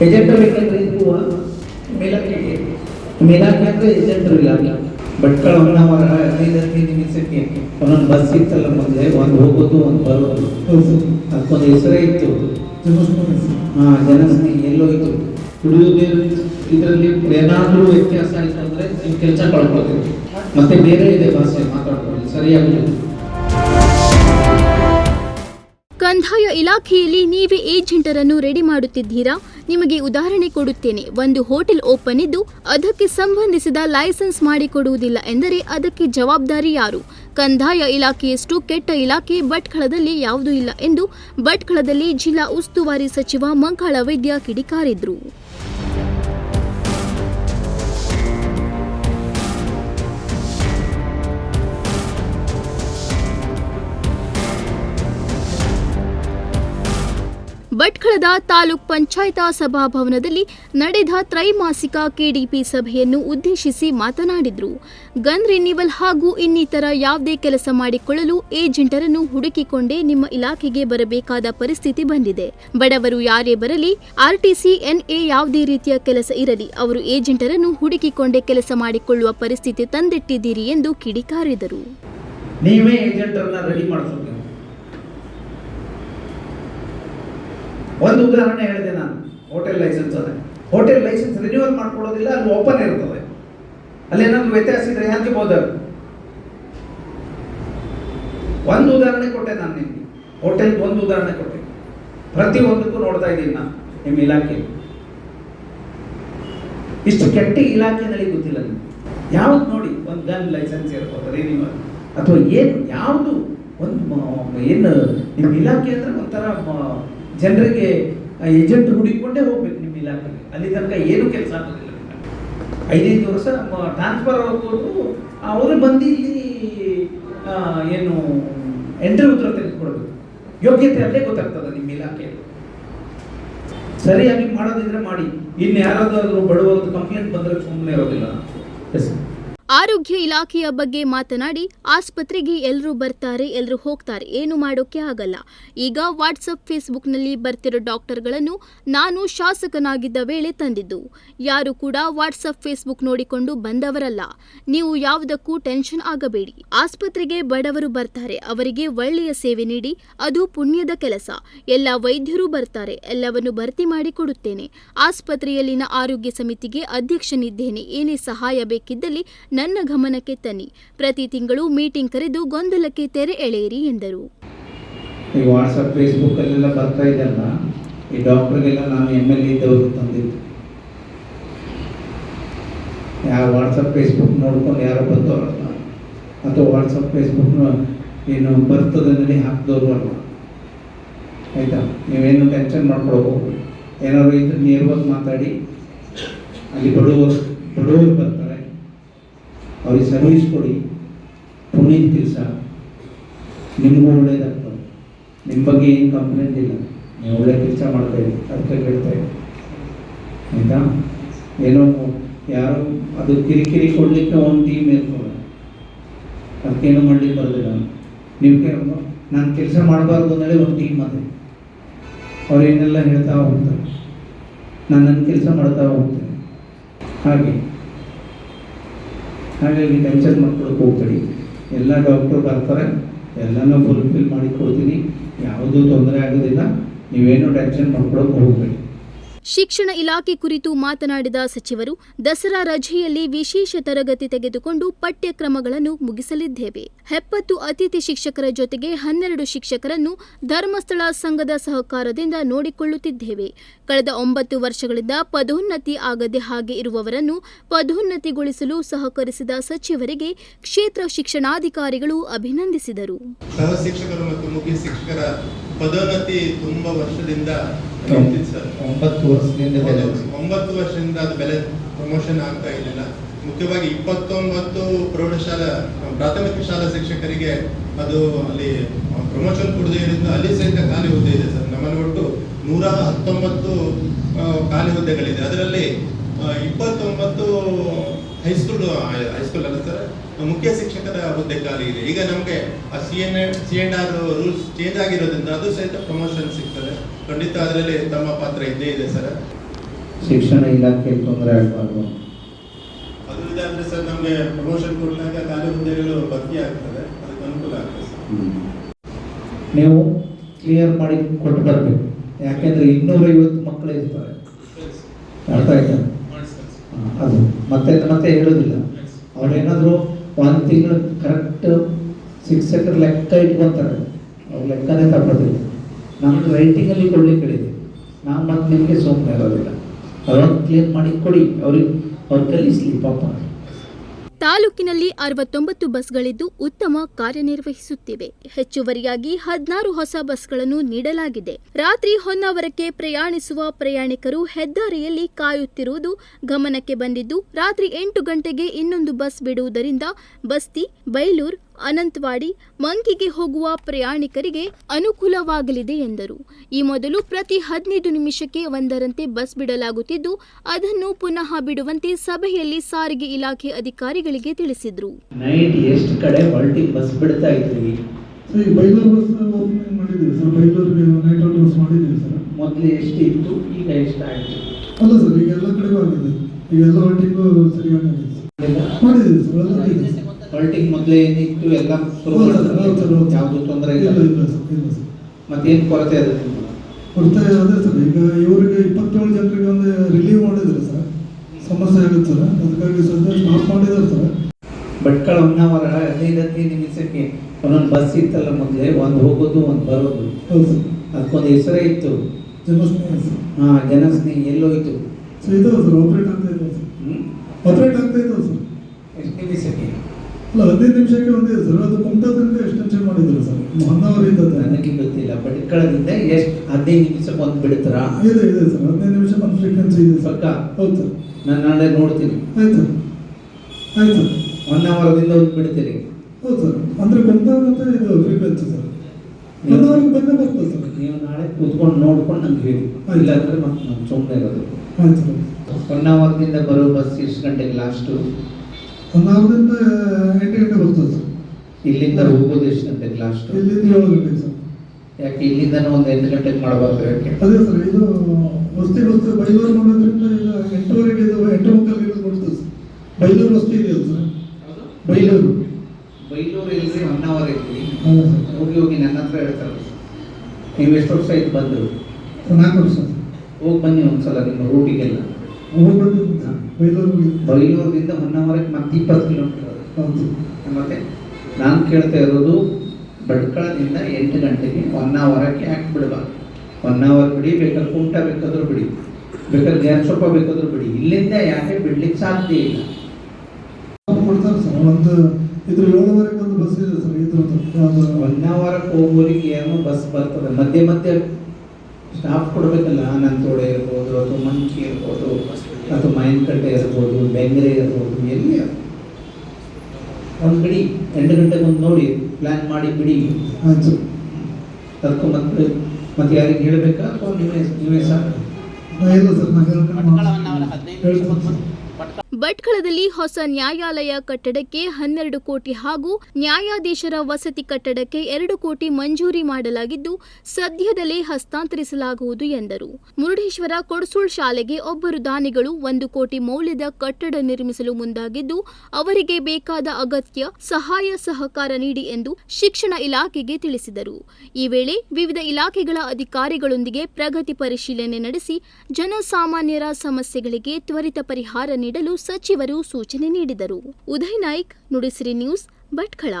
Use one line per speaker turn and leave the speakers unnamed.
Agent ಬೇಕಂದ್ರೆ ಇದು ಮೇಲಕ್ಕಿಗೆ ಮೇಲಕ್ಕೆ. ಅಂದ್ರೆ ಏಜೆಂಟ್ರು ಇಲ್ಲ ಭಟ್ಕಳ ಹೊನ್ನಾವರ ಹದಿನೈದು ಹದಿನೈದು ನಿಮಿಷಕ್ಕೆ ಒಂದೊಂದು ಬಸ್ ಇತ್ತಲ್ಲ ಮುಂದೆ, ಒಂದು ಹೋಗೋದು, ಒಂದು ಬರೋದು. ಅದಕ್ಕೊಂದು ಹೆಸರೇ ಇತ್ತು. ಹಾ, ಜನಸ್ನೇಹಿ ಎಲ್ಲೋಯ್ತು ಕುಡಿಯೋದೇ ಇದರಲ್ಲಿ ಏನಾದರೂ ವ್ಯತ್ಯಾಸ ಆಯ್ತು ಅಂದ್ರೆ ನೀವು ಕೆಲಸ ಕಳ್ಕೊಳ್ತೀವಿ ಮತ್ತೆ ಬೇರೆ ಇದೆ ಭಾಷೆ ಮಾತಾಡ್ಕೊಳ್ಳಿ ಸರಿಯಾಗಲಿಲ್ಲ
ಕಂದಾಯ ಇಲಾಖೆಯಲ್ಲಿ ನೀವೇ ಏಜೆಂಟರನ್ನು ರೆಡಿ ಮಾಡುತ್ತಿದ್ದೀರಾ? ನಿಮಗೆ ಉದಾಹರಣೆ ಕೊಡುತ್ತೇನೆ. ಒಂದು ಹೋಟೆಲ್ ಓಪನ್ ಇದ್ದು ಅದಕ್ಕೆ ಸಂಬಂಧಿಸಿದ ಲೈಸೆನ್ಸ್ ಮಾಡಿಕೊಡುವುದಿಲ್ಲ ಎಂದರೆ ಅದಕ್ಕೆ ಜವಾಬ್ದಾರಿ ಯಾರು? ಕಂದಾಯ ಇಲಾಖೆಯಷ್ಟು ಕೆಟ್ಟ ಇಲಾಖೆ ಭಟ್ಕಳದಲ್ಲಿ ಯಾವುದೂ ಇಲ್ಲ ಎಂದು ಭಟ್ಕಳದಲ್ಲಿ ಜಿಲ್ಲಾ ಉಸ್ತುವಾರಿ ಸಚಿವ ಮಂಗಳ ವೈದ್ಯ ಕಿಡಿಕಾರಿದ್ರು. ಭಟ್ಕಳದ ತಾಲೂಕ್ ಪಂಚಾಯತ ಸಭಾಭವನದಲ್ಲಿ ನಡೆದ ತ್ರೈಮಾಸಿಕ ಕೆಡಿಪಿ ಸಭೆಯನ್ನು ಉದ್ದೇಶಿಸಿ ಮಾತನಾಡಿದರು. ಗನ್ ರಿನ್ಯೂವಲ್ ಹಾಗೂ ಇನ್ನಿತರ ಯಾವುದೇ ಕೆಲಸ ಮಾಡಿಕೊಳ್ಳಲು ಏಜೆಂಟರನ್ನು ಹುಡುಕಿಕೊಂಡೇ ನಿಮ್ಮ ಇಲಾಖೆಗೆ ಬರಬೇಕಾದ ಪರಿಸ್ಥಿತಿ ಬಂದಿದೆ. ಬಡವರು ಯಾರೇ ಬರಲಿ ಆರ್ಟಿಸಿ ಎನ್ಎ ಯಾವುದೇ ರೀತಿಯ ಕೆಲಸ ಇರಲಿ, ಅವರು ಏಜೆಂಟರನ್ನು ಹುಡುಕಿಕೊಂಡೇ ಕೆಲಸ ಮಾಡಿಕೊಳ್ಳುವ ಪರಿಸ್ಥಿತಿ ತಂದಿಟ್ಟಿದ್ದೀರಿ ಎಂದು ಕಿಡಿಕಾರಿದರು
ನೀವೇ ಏಜೆಂಟರನ್ನ ರೆಡಿ ಮಾಡಿಸ್ಬೇಕು ಒಂದು ಉದಾಹರಣೆ ಹೇಳಿದೆ ನಾನು ಹೋಟೆಲ್ ಲೈಸೆನ್ಸ್ ಅದೇ ಹೋಟೆಲ್ ಲೈಸೆನ್ಸ್ ರಿನ್ಯೂವಲ್ ಮಾಡ್ಕೊಳ್ಳೋದಿಲ್ಲ ಅಲ್ಲಿ ಓಪನ್ ಇರ್ತದೆ. ಅಲ್ಲಿ ಏನಾದ್ರು ವ್ಯತ್ಯಾಸ ಇದ್ರೆ ಯಾಕೆ ಬೋದ ಒಂದು ಉದಾಹರಣೆ ಕೊಟ್ಟೆ ನಾನು ನಿಮಗೆ. ಹೋಟೆಲ್ ಒಂದು ಉದಾಹರಣೆ ಕೊಟ್ಟೆ. ಪ್ರತಿ ಒಂದಕ್ಕೂ ನೋಡ್ತಾ ಇದ್ದೀನಿ ನಾನು ನಿಮ್ಮ ಇಲಾಖೆ. ಇಷ್ಟು ಕೆಟ್ಟ ಇಲಾಖೆನಲ್ಲಿ ಗೊತ್ತಿಲ್ಲ ನಿಮ್ಗೆ. ಯಾವ್ದು ನೋಡಿ, ಒಂದು ಗನ್ ಲೈಸೆನ್ಸ್ ಇರ್ಬೋದು ರಿನ್ಯೂವಲ್ ಅಥವಾ ಏನು, ಯಾವುದು ಒಂದು ಏನು, ನಿಮ್ಮ ಇಲಾಖೆ ಅಂದ್ರೆ ಒಂಥರ ಜನರಿಗೆ ಏಜೆಂಟ್ ಹುಡುಕೊಂಡೇ ಹೋಗ್ಬೇಕು ನಿಮ್ಮ ಇಲಾಖೆಗೆ. ಅಲ್ಲಿ ತನಕ ಏನು ಕೆಲಸ ಆಗೋದಿಲ್ಲ. ಐದೈದು ವರ್ಷ ಟ್ರಾನ್ಸ್ಫರ್ ಆಗೋದು ಅವರು ಬಂದು ಇಲ್ಲಿ ಏನು ಎಂಟ್ರಿ ಉತ್ತರ ತೆಗೆದುಕೊಡ್ಬೇಕು. ಯೋಗ್ಯತೆ ಅಲ್ಲೇ ಗೊತ್ತಾಗ್ತದೆ ನಿಮ್ಮ ಇಲಾಖೆಯಲ್ಲಿ ಸರಿಯಾಗಿ ಮಾಡೋದಿದ್ರೆ ಮಾಡಿ. ಇನ್ನು ಯಾರಾದರೂ ಬಡವರದ್ದು ಕಂಪ್ಲೇಂಟ್ ಬಂದರೆ ಸುಮ್ಮನೆ ಇರೋದಿಲ್ಲ. ಎಸ್
ಆರೋಗ್ಯ ಇಲಾಖೆಯ ಬಗ್ಗೆ ಮಾತನಾಡಿ, ಆಸ್ಪತ್ರೆಗೆ ಎಲ್ಲರೂ ಬರ್ತಾರೆ ಎಲ್ಲರೂ ಹೋಗ್ತಾರೆ, ಏನು ಮಾಡೋಕೆ ಆಗಲ್ಲ. ಈಗ ವಾಟ್ಸಪ್ ಫೇಸ್ಬುಕ್ನಲ್ಲಿ ಬರ್ತಿರೋ ಡಾಕ್ಟರ್ಗಳನ್ನು ನಾನು ಶಾಸಕನಾಗಿದ್ದ ವೇಳೆ ತಂದಿದ್ದು. ಯಾರು ಕೂಡ ವಾಟ್ಸಪ್ ಫೇಸ್ಬುಕ್ ನೋಡಿಕೊಂಡು ಬಂದವರಲ್ಲ. ನೀವು ಯಾವುದಕ್ಕೂ ಟೆನ್ಷನ್ ಆಗಬೇಡಿ. ಆಸ್ಪತ್ರೆಗೆ ಬಡವರು ಬರ್ತಾರೆ, ಅವರಿಗೆ ಒಳ್ಳೆಯ ಸೇವೆ ನೀಡಿ, ಅದು ಪುಣ್ಯದ ಕೆಲಸ. ಎಲ್ಲ ವೈದ್ಯರು ಬರ್ತಾರೆ, ಎಲ್ಲವನ್ನು ಭರ್ತಿ ಮಾಡಿಕೊಡುತ್ತೇನೆ. ಆಸ್ಪತ್ರೆಯಲ್ಲಿನ ಆರೋಗ್ಯ ಸಮಿತಿಗೆ ಅಧ್ಯಕ್ಷನಿದ್ದೇನೆ, ಏನೇ ಸಹಾಯ ಬೇಕಿದ್ದಲ್ಲಿ ನನ್ನ ಗಮನಕ್ಕೆ ತನ್ನಿ. ಪ್ರತಿ ತಿಂಗಳು ಮೀಟಿಂಗ್ ಕರೆದು ಗೊಂದಲಕ್ಕೆ ತೆರೆ ಎಳೆಯಿರಿ ಎಂದರು.
ಈ ವಾಟ್ಸಪ್ ಫೇಸ್ಬುಕ್ ಅಲ್ಲೆಲ್ಲ ಬರ್ತಾ ಇದೆಲ್ಲ ಈ ಡಾಕ್ಟರ್ಗೆಲ್ಲ ನಾನು ಎಂ ಎಲ್ ಇದ್ದವರು ತಂದಿದ್ದು. ಯಾರು ವಾಟ್ಸಪ್ ಫೇಸ್ಬುಕ್ ನೋಡ್ಕೊಂಡು ಯಾರೋ ಬಂದವರಲ್ಲ ಅಥವಾ ವಾಟ್ಸಪ್ ಫೇಸ್ಬುಕ್ ಏನು ಬರ್ತದಲ್ಲಿ ಹಾಕಿದವರು ಅಲ್ಲ ಆಯಿತಾ? ನೀವೇನು ಟೆನ್ಷನ್ ಮಾಡ್ಕೊಳ್ಳೋ ಹೋಗ್ಬೇಡಿ. ಏನಾದ್ರು ಇದ್ರೆ ನೇರವಾಗಿ ಮಾತಾಡಿ. ಅಲ್ಲಿ ಬಡವರು ಬಡವರು ಬರ್ತಾರೆ. ಅವ್ರಿಗೆ ಸರ್ವಿಸ್ ಕೊಡಿ. ಪುನೀತ್ ಕೆಲಸ ನಿಮಗೂ ಒಳ್ಳೇದಾಗ್ತದೆ. ನಿಮ್ಮ ಬಗ್ಗೆ ಏನು ಕಂಪ್ಲೇಂಟ್ ಇಲ್ಲ. ನೀವು ಒಳ್ಳೆ ಕೆಲಸ ಮಾಡ್ತಾ ಅದಕ್ಕೆ ಕೇಳ್ತಾ ಆಯಿತಾ? ಏನೋ ಯಾರು ಅದು ಕಿರಿಕಿರಿ ಕೊಡಲಿಕ್ಕೆ ಒಂದು ಟೀಮ್ ಇರ್ತದೆ. ಅದಕ್ಕೇನು ಮಾಡ್ಲಿಕ್ಕೆ ಬರೋದಿಲ್ಲ. ನೀವು ನಾನು ಕೆಲಸ ಮಾಡಬಾರ್ದು ಅಂದರೆ ಒಂದು ಟೀಮ್ ಅದೇ. ಅವ್ರು ಏನೆಲ್ಲ ಹೇಳ್ತಾ ಹೋಗ್ತಾರೆ. ನಾನು ನನ್ನ ಕೆಲಸ ಮಾಡ್ತಾ ಹೋಗ್ತೇನೆ. ಹಾಗೆ. ಹಾಗಾಗಿ ಟೆನ್ಷನ್ ಮಾಡ್ಕೊಳಕ್ಕೆ ಹೋಗ್ಬೇಡಿ. ಎಲ್ಲ ಡಾಕ್ಟ್ರು ಬರ್ತಾರೆ, ಎಲ್ಲನೂ ಫುಲ್ಫಿಲ್ ಮಾಡಿ ಕೊಡ್ತೀನಿ. ಯಾವುದೂ ತೊಂದರೆ ಆಗೋದಿಲ್ಲ. ನೀವೇನು ಟೆನ್ಷನ್ ಮಾಡ್ಕೊಳಕ್ಕೆ ಹೋಗ್ಬೇಡಿ.
ಶಿಕ್ಷಣ ಇಲಾಖೆ ಕುರಿತು ಮಾತನಾಡಿದ ಸಚಿವರು, ದಸರಾ ರಜೆಯಲ್ಲಿ ವಿಶೇಷ ತರಗತಿ ತೆಗೆದುಕೊಂಡು ಪಠ್ಯಕ್ರಮಗಳನ್ನು ಮುಗಿಸಲಿದ್ದೇವೆ. ಹೆಪ್ಪತ್ತು ಅತಿಥಿ ಶಿಕ್ಷಕರ ಜೊತೆಗೆ ಹನ್ನೆರಡು ಶಿಕ್ಷಕರನ್ನು ಧರ್ಮಸ್ಥಳ ಸಂಘದ ಸಹಕಾರದಿಂದ ನೋಡಿಕೊಳ್ಳುತ್ತಿದ್ದೇವೆ. ಕಳೆದ ಒಂಬತ್ತು ವರ್ಷಗಳಿಂದ ಪದೋನ್ನತಿ ಆಗದೆ ಹಾಗೆ ಇರುವವರನ್ನು ಪದೋನ್ನತಿಗೊಳಿಸಲು ಸಹಕರಿಸಿದ ಸಚಿವರಿಗೆ ಕ್ಷೇತ್ರ ಶಿಕ್ಷಣಾಧಿಕಾರಿಗಳು ಅಭಿನಂದಿಸಿದರು.
ಸಹ ಶಿಕ್ಷಕರು ಮತ್ತು ಮುಖ್ಯ ಶಿಕ್ಷಕರ ಪದೋನ್ನತಿ ತುಂಬಾ ವರ್ಷದಿಂದ ಸರ್.
ಒಂಬತ್ತು ವರ್ಷದಿಂದ ಬೆಲೆ.
ಒಂಬತ್ತು ವರ್ಷದಿಂದ ಅದು ಬೆಲೆ ಪ್ರಮೋಷನ್ ಆಗ್ತಾ ಇರಲಿಲ್ಲ. ಮುಖ್ಯವಾಗಿ ಇಪ್ಪತ್ತೊಂಬತ್ತು ಪ್ರೌಢಶಾಲಾ ಪ್ರಾಥಮಿಕ ಶಾಲಾ ಶಿಕ್ಷಕರಿಗೆ ಅದು ಅಲ್ಲಿ ಪ್ರಮೋಷನ್ ಕೊಡದೇ ಇರುತ್ತೆ ಅಲ್ಲಿ ಸಹಿತ ಖಾಲಿ ಹುದ್ದೆ ಇದೆ ಸರ್. ನಮ್ಮಲ್ಲಿ ಒಟ್ಟು ನೂರ ಹತ್ತೊಂಬತ್ತು ಖಾಲಿ ಹುದ್ದೆಗಳಿದೆ. ಅದರಲ್ಲಿ ಇಪ್ಪತ್ತೊಂಬತ್ತು ಹೈಸ್ಕೂಲ್ ಹೈಸ್ಕೂಲ್ ಅಲ್ಲ ಸರ್ ಮುಖ್ಯ ಶಿಕ್ಷಕರ ಹುದ್ದೆ ಖಾಲಿ ಇದೆ. ಈಗ ನಮಗೆ ಆ C N C N R rules change ಆಗಿರೋದ್ರಿಂದ ಅದು ಸಹಿತ ಪ್ರಮೋಷನ್ ಸಿಗ್ತದೆ. ಖಂಡಿತ ಅದರಲ್ಲಿ ತಮ್ಮ ಪಾತ್ರ ಇದ್ದೇ ಇದೆ ಸರ್.
ಶಿಕ್ಷಣ ಇಲಾಖೆ ತೊಂದರೆ ಆಗಬಾರ್ದು.
ಅದು ಇದೆ ಅಂದ್ರೆ ಸರ್ ನಮಗೆ ಪ್ರಮೋಷನ್ ಕೊಟ್ಟಾಗ ಖಾಲಿ ಹುದ್ದೆಗಳು ಭರ್ತಿ ಆಗ್ತದೆ. ಅದಕ್ಕೆ ಅನುಕೂಲ ಆಗ್ತದೆ ಸರ್.
ನೀವು ಕ್ಲಿಯರ್ ಮಾಡಿ ಕೊಟ್ಟು ಬರಬೇಕು. ಯಾಕೆಂದ್ರೆ ಇನ್ನೂರೈವತ್ತು ಮಕ್ಕಳು ಇರ್ತಾರೆ. ಅರ್ಥ ಆಯ್ತಾ? ಅದು. ಮತ್ತೆ ಮತ್ತೆ ಹೇಳೋದಿಲ್ಲ. ಅವ್ರೇನಾದ್ರು ಒಂದು ತಿಂಗಳು ಕರೆಕ್ಟ್ ಸಿಕ್ಸ್ ಶಿಕ್ಷಕರ ಲೆಕ್ಕ ಇಟ್ಕೊತಾರೆ. ಅವ್ರು ಲೆಕ್ಕನೇ ತಪ್ಪೋದಿಲ್ಲ ನಮ್ಗೆ ರೈಟಿಂಗಲ್ಲಿ ಕೊಡಲಿಕ್ಕೆ ಹೇಳಿದೆ ನಾವು ಮತ್ತೆ ನಿಮಗೆ ಸುಮ್ಮನೆ ಇರೋದಿಲ್ಲ. ಅದೊಂದು ಕ್ಲಿಯರ್ ಮಾಡಿ ಕೊಡಿ. ಅವ್ರಿಗೆ, ಅವ್ರು ಕಲಿಸ್ಲಿ ಪಾಪ.
ತಾಲೂಕಿನಲ್ಲಿ ಅರವತ್ತೊಂಬತ್ತು ಬಸ್ಗಳಿದ್ದು ಉತ್ತಮ ಕಾರ್ಯನಿರ್ವಹಿಸುತ್ತಿವೆ. ಹೆಚ್ಚುವರಿಯಾಗಿ ಹದಿನಾರು ಹೊಸ ಬಸ್ಗಳನ್ನು ನೀಡಲಾಗಿದೆ. ರಾತ್ರಿ ಹೊನ್ನಾವರಕ್ಕೆ ಪ್ರಯಾಣಿಸುವ ಪ್ರಯಾಣಿಕರು ಹೆದ್ದಾರಿಯಲ್ಲಿ ಕಾಯುತ್ತಿರುವುದು ಗಮನಕ್ಕೆ ಬಂದಿದ್ದು, ರಾತ್ರಿ ಎಂಟು ಗಂಟೆಗೆ ಇನ್ನೊಂದು ಬಸ್ ಬಿಡುವುದರಿಂದ ಬಸ್ತಿ, ಬೈಲೂರು ಅನಂತವಾಡಿ ಮಂಕಿಗೆ ಹೋಗುವ ಪ್ರಯಾಣಿಕರಿಗೆ ಅನುಕೂಲವಾಗಲಿದೆ ಎಂದರು. ಈ ಮೊದಲು ಪ್ರತಿ ಹದಿನೈದು ನಿಮಿಷಕ್ಕೆ ಒಂದರಂತೆ ಬಸ್ ಬಿಡಲಾಗುತ್ತಿದ್ದು ಅದನ್ನು ಪುನಃ ಬಿಡುವಂತೆ ಸಭೆಯಲ್ಲಿ ಸಾರಿಗೆ ಇಲಾಖೆ ಅಧಿಕಾರಿಗಳಿಗೆ ತಿಳಿಸಿದರು.
ನೈಟ್ ಎಷ್ಟು ಕಡೆ ಹೊರಟಿ ಬಸ್ ಬಿಡ್ತಾ ಇದ್ವಿ
ಸರ್ ಈ ಬೈಲೂರು ಬಸ್ ಓಪನಿಂಗ್ ಮಾಡಿದ್ದೀವಿ ಸರ್. ಬೈಲೂರಿಗೆ ನೈಟ್ ಔಟ್ ಬಸ್ ಮಾಡಿದ್ದೀವಿ ಸರ್.
ಮೊದಲು ಎಷ್ಟಿತ್ತು ಈಗ ಎಷ್ಟಾಯಿತು?
ಅಲ್ಲ ಸರ್ ಈಗ ಎಲ್ಲ ಕಡೆಗೂ ಆಗಿದೆ ಈಗ ಎಲ್ಲ ಒಟ್ಟಿಗೂ ಸರಿಯಾಗಿ ಆಗಿದೆ ಸರ್. ಮಾಡಿದ್ದೀವಿ ಸರ್ ಎಲ್ಲ ಆಗಿದೆ ಸರ್.
ಹೊಲ್ಟಿಗೆ ಮೊದಲೇ ಏನಿತ್ತು ಎಲ್ಲ. ಯಾವುದು ತೊಂದರೆ
ಇಲ್ಲ.
ಇಲ್ಲ ಮತ್ತೇನು ಕೊರತೆ ಅದು
ಕೊರತೆ ಅದೇ ಸರ್ ಈಗ ಇವರಿಗೆ ಇಪ್ಪತ್ತೇಳು ಜನರಿಗೆ ಒಂದು ರಿಲೀವ್ ಮಾಡಿದ್ರು ಸರ್. ಸಮಸ್ಯೆ ಆಗುತ್ತೆ ಸರ್ ಅದಕ್ಕಾಗಿ ಸದ್ಯ ಸ್ಟಾಪ್ ಮಾಡಿದ್ದಾರೆ ಸರ್.
ಭಟ್ಕಳ ಹೊನ್ನಾವರ ಹದಿನೈದು ಹದಿನೈದು ನಿಮಿಷಕ್ಕೆ ಒಂದೊಂದು ಬಸ್ ಇತ್ತಲ್ಲ ಮೊದಲೇ ಒಂದು ಹೋಗೋದು ಒಂದು ಬರೋದು.
ಹೌದು
ಅದಕ್ಕೊಂದು ಹೆಸರೇ ಇತ್ತು.
ಜನಸ್ನೇಹ
ಹಾಂ ಜನಸ್ನೇಹಿ ಎಲ್ಲೋಯ್ತು.
ಸರ್ ಇದಾವೆ ಸರ್ ಆಪ್ರೇಟ್ ಆಗ್ತಾ ಇದ್ದಾವೆ ಸರ್? ಆಪ್ರೇಟ್ ಆಗ್ತಾ ಇದ್ದಾವೆ ಸರ್.
ಎಷ್ಟು ನಿಮಿಷಕ್ಕೆ?
ಅಲ್ಲ ಹದಿನೈದು ನಿಮಿಷಕ್ಕೆ ಒಂದೇ ಸರ್. ಅದು ಕುಮಟಾ ತನಕ ಎಕ್ಸ್ಟೆನ್ಷನ್ ಮಾಡಿದ್ರು ಸರ್. ಹೊನ್ನಾವರಿಂದ
ನನಗೆ ಗೊತ್ತಿಲ್ಲ ಭಟ್ಕಳದಿಂದ ಎಷ್ಟು ಹದಿನೈದು ನಿಮಿಷಕ್ಕೆ ಒಂದು ಬಿಡ್ತಾರಾ
ಇದೆ ಇದೆ ಸರ್. ಹದಿನೈದು ನಿಮಿಷ ಒಂದು ಫ್ರೀಕ್ವೆನ್ಸಿ ಇದೆ ಸರ್. ಹೌದು ಸರ್.
ನಾನು ನಾಳೆ ನೋಡ್ತೀನಿ.
ಆಯ್ತು ಆಯ್ತು ಸರ್.
ಹೊನ್ನಾವರದಿಂದ ಒಂದು ಬಿಡ್ತೀರಿ
ಹೌದು ಸರ್. ಅಂದರೆ ಕುಮಟಾ ಮತ್ತೆ ಇದು ಫ್ರೀಕ್ವೆನ್ಸಿ ಸರ್. ಹೊನ್ನಾವರಿಗೆ ಬಂದೇ ಬರ್ತದೆ ಸರ್.
ನೀವು ನಾಳೆ ಕೂತ್ಕೊಂಡು ನೋಡ್ಕೊಂಡು ನಂಗೆ ಹೇಳಿ.
ಇಲ್ಲ
ಅಂದ್ರೆ ಮತ್ತೆ ನಾನು ಸುಮ್ಮನೆ ಇರೋದು.
ಆಯ್ತು ಸರ್.
ಹೊನ್ನಾವರದಿಂದ ಬರೋ ಬಸ್ ಎಷ್ಟು ಗಂಟೆಗೆ ಲಾಸ್ಟು
ಹೊನ್ನಾವರದಿಂದ ಎಂಟು ಗಂಟೆ ಬರ್ತದೆ ಸರ್.
ಇಲ್ಲಿಂದ ಹೋಗೋದು ಎಷ್ಟು ಗಂಟೆಗೆ ಲಾಸ್ಟ್
ಇಲ್ಲಿಂದ ಏಳು ಗಂಟೆಗೆ ಸರ್.
ಯಾಕೆ ಇಲ್ಲಿಂದ ಒಂದು ಎಂಟು ಗಂಟೆಗೆ ಮಾಡಬಾರ್ದು ಯಾಕೆ?
ಅದೇ ಸರ್ ಇದು ವಸ್ತಿ ವಸ್ತಿ ಬೈಲೂರು ಮಾಡೋದ್ರಿಂದ ಈಗ ಎಂಟೂವರೆಗೆ ಇದು ಎಂಟು ಮುಕ್ಕಾಲಿಗೆ ಇದು ಬರ್ತದೆ ಸರ್. ಬೈಲೂರು ವಸ್ತಿ ಇದೆಯಲ್ಲ ಸರ್. ಬೈಲೂರು.
ಬೈಲೂರು ಇಲ್ರಿ ಇರ್ಲಿ
ಹೌದು ಸರ್.
ಹೋಗಿ ಹೋಗಿ ನನ್ನ ಹತ್ರ ಹೇಳ್ತಾರೆ. ನೀವು ಎಷ್ಟು ವರ್ಷ ಆಯ್ತು ಬಂದರು
ನಾಲ್ಕು ವರ್ಷ
ಹೋಗಿ ಬನ್ನಿ ಒಂದ್ಸಲ ನಿಮ್ಮ ರೂಟಿಗೆಲ್ಲ
ಹೋಗಿ ಬಂದಿದ್ದೀನಿ ಸರ್
ಹೊನ್ನಾವರಕ್ಕೆ ಮತ್ತೆ ಇಪ್ಪತ್ತು ಕಿಲೋಮೀಟರ್
ಹೌದು.
ಮತ್ತೆ ನಾನು ಕೇಳ್ತಾ ಇರೋದು ಭಟ್ಕಳದಿಂದ ಎಂಟು ಗಂಟೆಗೆ ಒನ್ ಅವರಕ್ಕೆ ಯಾಕೆ ಬಿಡಬಾರ್ದು ಒನ್ ಅವರ್ ಬಿಡಿ ಬೇಕಾದ್ರೆ ಕುಂಟ ಬೇಕಾದ್ರೂ ಬಿಡಿ. ಬೇಕಾದ್ರೆ ಗ್ಯಾಸ್ ಸೊಪ್ಪ ಬೇಕಾದ್ರೂ ಬಿಡಿ. ಇಲ್ಲಿಂದ ಯಾಕೆ ಬಿಡ್ಲಿಕ್ಕೆ ಸಾಧ್ಯ ಇಲ್ಲ?
ಕೊಡ್ತಾರೆ ಸರ್. ಒಂದು ಇದ್ರ ಏಳುವರೆಗೆ ಒಂದು ಬಸ್ ಇದೆ ಸರ್ ಇದು
ಒನ್ ಅವರಕ್ಕೆ ಹೋಗೋರಿಗೆ ಏನೋ ಬಸ್ ಬರ್ತದೆ. ಮಧ್ಯೆ ಮಧ್ಯೆ ಸ್ಟಾಪ್ ಕೊಡಬೇಕಲ್ಲ ನಂತೋಡೆ ಇರ್ಬೋದು ಅಥವಾ ಮಂಕಿ ಇರ್ಬೋದು. ಅಥವಾ ಮಾಯನಕಟ್ಟೆ ಇರ್ಬೋದು ಬೆಂಗ್ರೆ ಇರ್ಬೋದು ಎಲ್ಲಿ ಒಂದು ಬಿಡಿ ಎಂಟು ಗಂಟೆಗೆ ಒಂದು ನೋಡಿ ಪ್ಲ್ಯಾನ್ ಮಾಡಿ ಬಿಡಿ.
ಆಯಿತು
ಅದಕ್ಕೂ ಮತ್ತೆ ಮತ್ತೆ ಯಾರಿಗೆ ಹೇಳಬೇಕಾ ಅಥವಾ ನೀವೇ ನೀವೇ ಸಾಕು
ನಾ ಇಲ್ಲ ಸರ್ ನಾ ಹೇಳ್ಕೊಂಡು.
ಭಟ್ಕಳದಲ್ಲಿ ಹೊಸ ನ್ಯಾಯಾಲಯ ಕಟ್ಟಡಕ್ಕೆ ಹನ್ನೆರಡು ಕೋಟಿ ಹಾಗೂ ನ್ಯಾಯಾಧೀಶರ ವಸತಿ ಕಟ್ಟಡಕ್ಕೆ ಎರಡು ಕೋಟಿ ಮಂಜೂರಿ ಮಾಡಲಾಗಿದ್ದು, ಸದ್ಯದಲ್ಲೇ ಹಸ್ತಾಂತರಿಸಲಾಗುವುದು ಎಂದರು. ಮುರುಡೇಶ್ವರ ಕೊಡಸೂಳ್ ಶಾಲೆಗೆ ಒಬ್ಬರು ದಾನಿಗಳು ಒಂದು ಕೋಟಿ ಮೌಲ್ಯದ ಕಟ್ಟಡ ನಿರ್ಮಿಸಲು ಮುಂದಾಗಿದ್ದು, ಅವರಿಗೆ ಬೇಕಾದ ಅಗತ್ಯ ಸಹಾಯ ಸಹಕಾರ ನೀಡಿ ಎಂದು ಶಿಕ್ಷಣ ಇಲಾಖೆಗೆ ತಿಳಿಸಿದರು. ಈ ವೇಳೆ ವಿವಿಧ ಇಲಾಖೆಗಳ ಅಧಿಕಾರಿಗಳೊಂದಿಗೆ ಪ್ರಗತಿ ಪರಿಶೀಲನೆ ನಡೆಸಿ, ಜನಸಾಮಾನ್ಯರ ಸಮಸ್ಯೆಗಳಿಗೆ ತ್ವರಿತ ಪರಿಹಾರ ನೀಡಲು ಸಚಿವರು ಸೂಚನೆ ನೀಡಿದರು. ಉದಯ್ ನಾಯ್ಕ್ ನುಡಿಸಿರಿ ನ್ಯೂಸ್ ಭಟ್ಕಳ.